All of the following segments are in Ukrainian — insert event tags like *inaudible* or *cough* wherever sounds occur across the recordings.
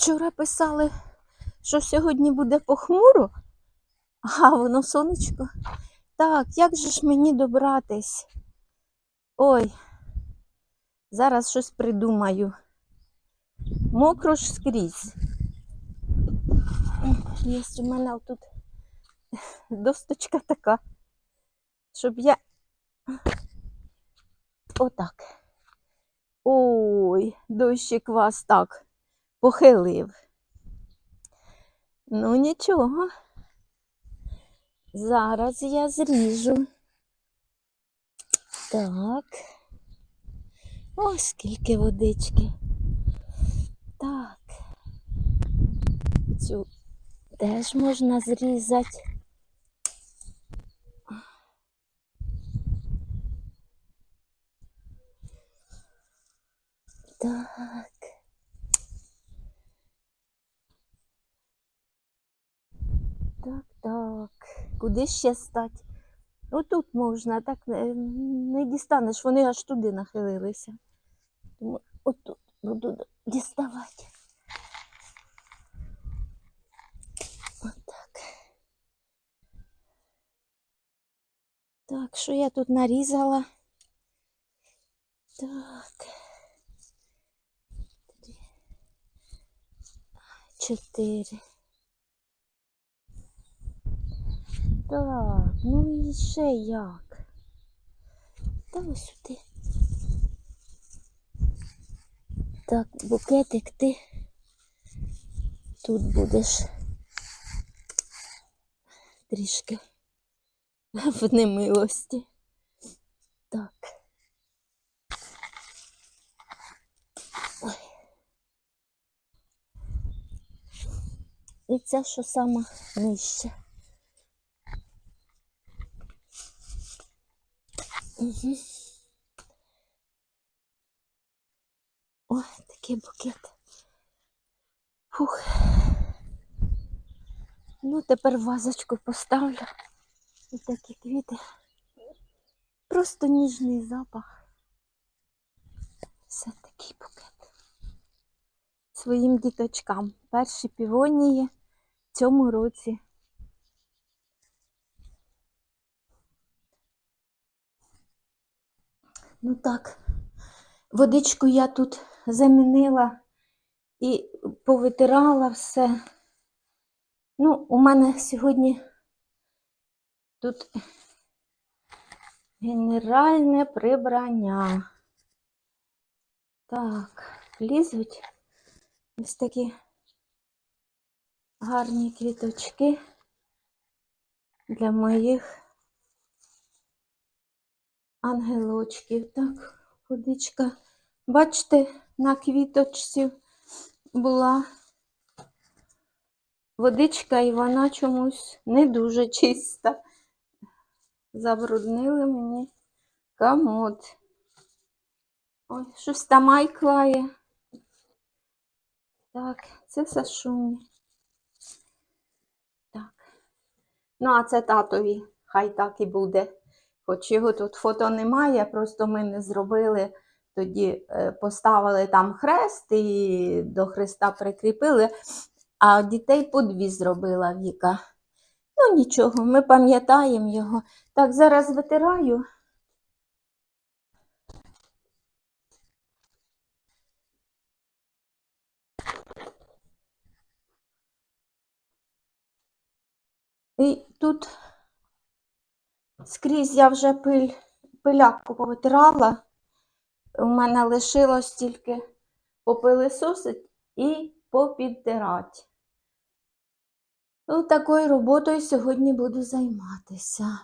Вчора писали, що сьогодні буде похмуро, а воно сонечко. Так, як же ж мені добратись? Ой, зараз щось придумаю. Мокро ж скрізь. Є у мене отут досточка така, щоб я. Отак. Ой, дощик вас так похилив. Ну нічого. Зараз я зріжу. Так. Ось скільки водички. Так. Цю теж можна зрізати. Так, так. Куди ще стати? Отут можна, так не дістанеш, вони аж туди нахилилися. Тому отут буду діставати. Отак. Так, що я тут нарізала? Так. Чотири. Так, ну і ще як. Та ось сюди. Так, букетик ти тут будеш трішки в немилості. Так. Ой. І ця, що сама нижче. Угу. Ой, такий букет. Фух. Ну, тепер вазочку поставлю. І такі квіти. Просто ніжний запах. Все такий букет. Своїм діточкам. Перші півонії в цьому році. Ну так, водичку я тут замінила і повитирала все. Ну, у мене сьогодні тут генеральне прибрання. Так, лізуть ось такі гарні квіточки для моїх ангелочків. Так, водичка. Бачите, на квіточці була водичка, і вона чомусь не дуже чиста. Забруднили мені комод. Ой, щось там майклає. Так, це Сашуні. Так. Ну, а це татові. Хай так і буде. Хоч його тут фото немає, просто ми не зробили. Тоді е, поставили там хрест і до хреста прикріпили, а дітей по дві зробила Віка. Ну нічого, ми пам'ятаємо його. Так, зараз витираю. І тут скрізь я вже пиль, пиляку повитирала. У мене лишилось тільки попилисосить і попідтирати. Ну, такою роботою сьогодні буду займатися.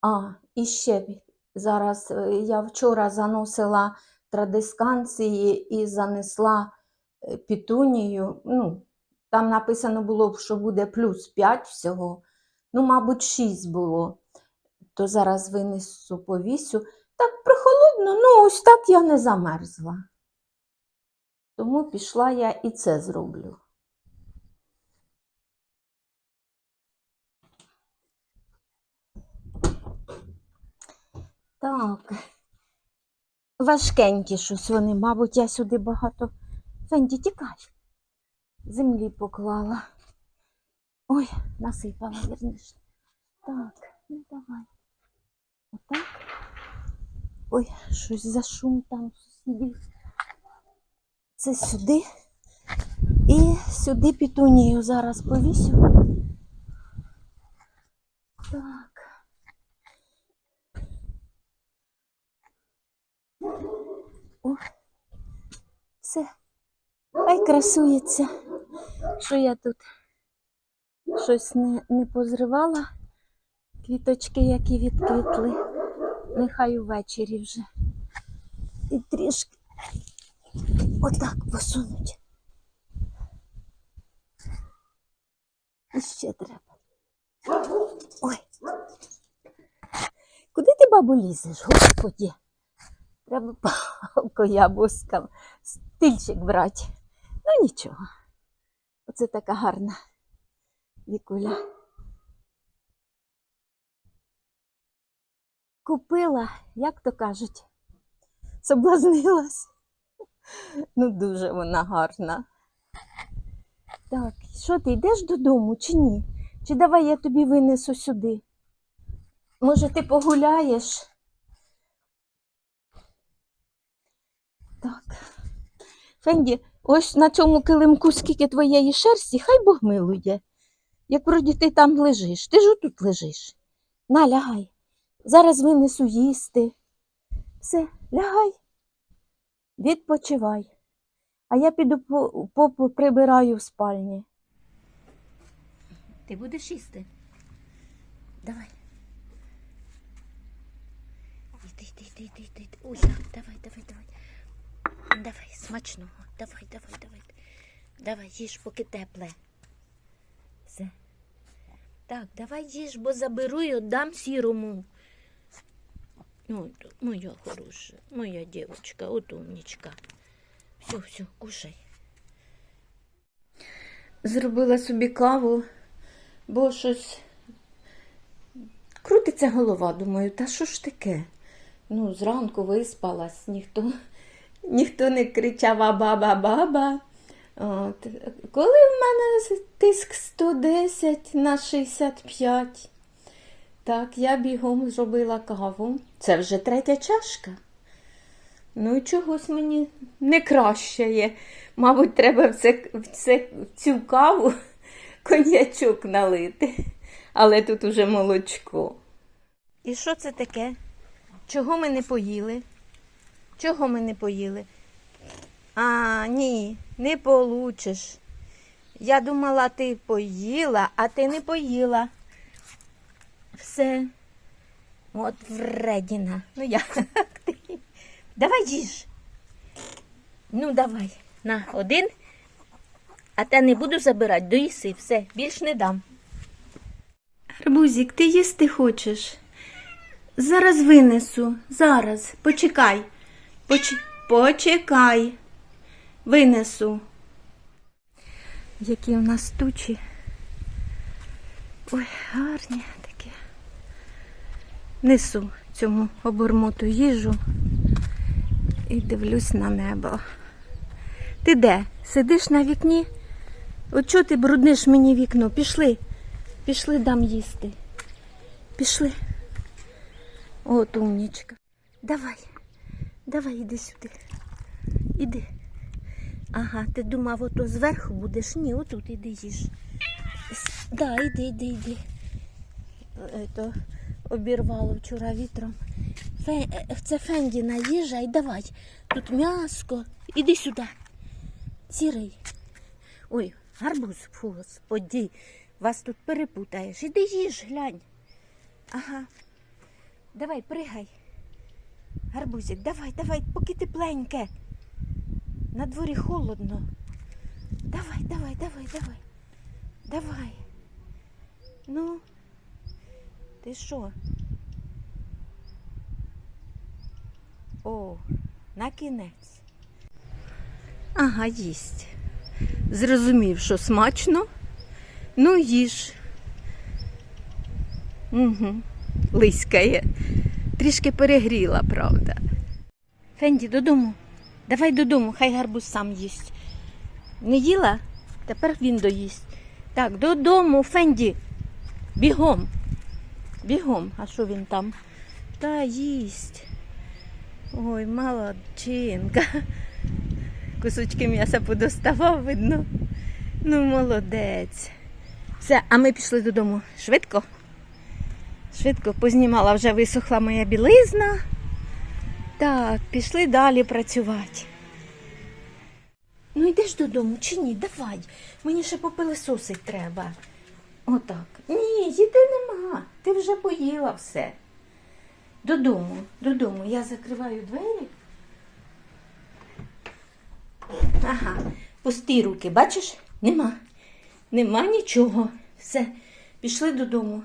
А, і ще зараз е, я вчора заносила традисканції і занесла е, пітунію. Ну, там написано було, що буде плюс 5 всього. Ну, мабуть, 6 було. То зараз винесу повісю. Так прохолодно, ну ось так я не замерзла. Тому пішла я і це зроблю. Так. Важкенькі щось вони, мабуть, я сюди багато Фенді, тікай. Землі поклала. Ой, насипала, вірніше. Так, ну давай. Отак. Ой, щось за шум там сусідів. Це сюди. І сюди пітунію зараз повісю. Так. О, все. Хай красується, що я тут щось не, не позривала. Квіточки, які відквітли. Нехай увечері вже. І трішки отак посунуть. І ще треба. Ой. Куди ти, бабу, лізеш, господі? Треба палкою або стильчик брати. Ну нічого. Оце така гарна вікуля. Купила, як то кажуть, соблазнилась. Ну, дуже вона гарна. Так, що ти йдеш додому чи ні? Чи давай я тобі винесу сюди? Може, ти погуляєш? Так. Фенді, ось на цьому килимку скільки твоєї шерсті, хай Бог милує. Як вроді ти там лежиш, ти ж тут лежиш. На, лягай. Зараз винесу їсти. Все, лягай. Відпочивай. А я піду по- попу прибираю в спальні. Ти будеш їсти? Давай. Іди, іди, іди, іди, іди. Ой, давай, давай, давай. Давай, смачного. Давай, давай, давай. Давай, їж, поки тепле. Все. Так, давай їж, бо заберу і віддам сірому. Ой, моя хороша, моя дівчинка, от умнічка. Все, все, кушай. Зробила собі каву, бо щось крутиться голова, думаю, та що ж таке? Ну, зранку виспалась, ніхто, ніхто не кричав «аба-ба-баба». От. Коли в мене тиск 110 на 65, так, я бігом зробила каву. Це вже третя чашка. Ну і чогось мені не краще є. Мабуть, треба в, це, в, це, в цю каву *laughs* коньячок налити. Але тут уже молочко. І що це таке? Чого ми не поїли? Чого ми не поїли? А, ні, не получиш. Я думала, ти поїла, а ти не поїла. Все. От вредіна. Ну як ти? *laughs* Давай їж. Ну, давай. На, один. А те не буду забирати, доїси, все, більш не дам. Арбузик, ти їсти хочеш? Зараз винесу, зараз. Почекай. Поч... Почекай. Винесу. Які у нас тучі. Ой, гарні такі. Несу цьому обормоту їжу і дивлюсь на небо. Ти де? Сидиш на вікні? От чого ти брудниш мені вікно? Пішли. Пішли дам їсти. Пішли. От умнічка. Давай. Давай, іди сюди. Іди. Ага, ти думав, ото зверху будеш? Ні, отут іди їж. Да, іди, іди, іди. Ето, обірвало вчора вітром. Е, це Фендіна їжа і давай. Тут м'яско. Іди сюди. Сірий. Ой, гарбуз, фу, господі. Вас тут перепутаєш. Іди їж, глянь. Ага. Давай, пригай. Гарбузик, давай, давай, поки тепленьке. На дворі холодно. Давай, давай, давай, давай. Давай. Ну, ти що? О, на кінець. Ага, їсть. Зрозумів, що смачно. Ну, їж. Угу. Лиськає. Трішки перегріла, правда. Фенді, додому. Давай додому, хай гарбуз сам їсть. Не їла? Тепер він доїсть. Так, додому, Фенді. Бігом. Бігом. А що він там? Та їсть. Ой, молодчинка. Кусочки м'яса подоставав, видно. Ну, молодець. Все, а ми пішли додому. Швидко. Швидко познімала, вже висохла моя білизна. Так, пішли далі працювати. Ну йдеш додому чи ні? Давай. Мені ще попилисосить треба. Отак. Ні, їди нема. Ти вже поїла все. Додому, додому. Я закриваю двері. Ага, пусті руки, бачиш? Нема. Нема нічого. Все, пішли додому.